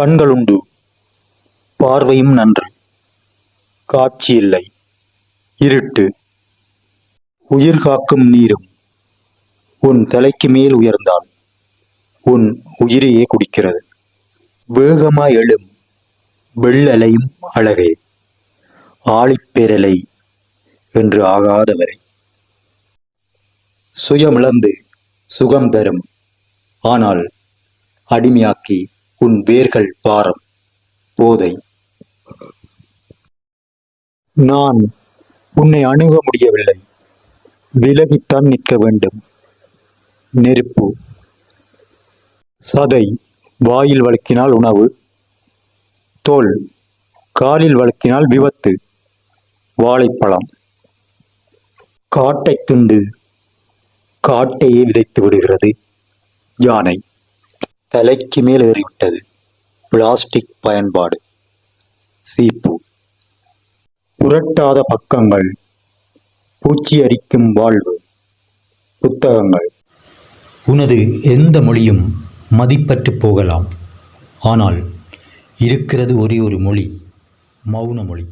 கண்களுண்டு. பார்வையும் நன்று. காட்சி இல்லை. இருட்டு. உயிர் காக்கும் நீரும். உன் தலைக்கு மேல் உயர்ந்தால் உன் உயிரையே குடிக்கிறது. வேகமாய் எழும் வெள்ளலையும் அழகே. ஆழிப்பேரலை என்று ஆகாதவரை. சுயமிழந்து சுகம் தரும். ஆனால் அடிமையாக்கி உன் வேர்கள் பாரம் போதை. நான் உன்னை அணுக முடியவில்லை. விலகித்தான் நிற்க வேண்டும். நெருப்பு. சதை வாயில் வழுக்கினால் உணவு. தோல் காலில் வழுக்கினால் விபத்து. வாழைப்பழம். காட்டை துண்டு காட்டையே விதைத்து விடுகிறது. யானை. தலைக்கு மேல் ஏறிவிட்டது. பிளாஸ்டிக் பயன்பாடு. சீப்பு. புரட்டாத பக்கங்கள். பூச்சி அரிக்கும் வாழ்வு. புத்தகங்கள். உனது எந்த மொழியும் மதிப்பற்று போகலாம். ஆனால் இருக்கிறது ஒரே ஒரு மொழி மௌன மொழி.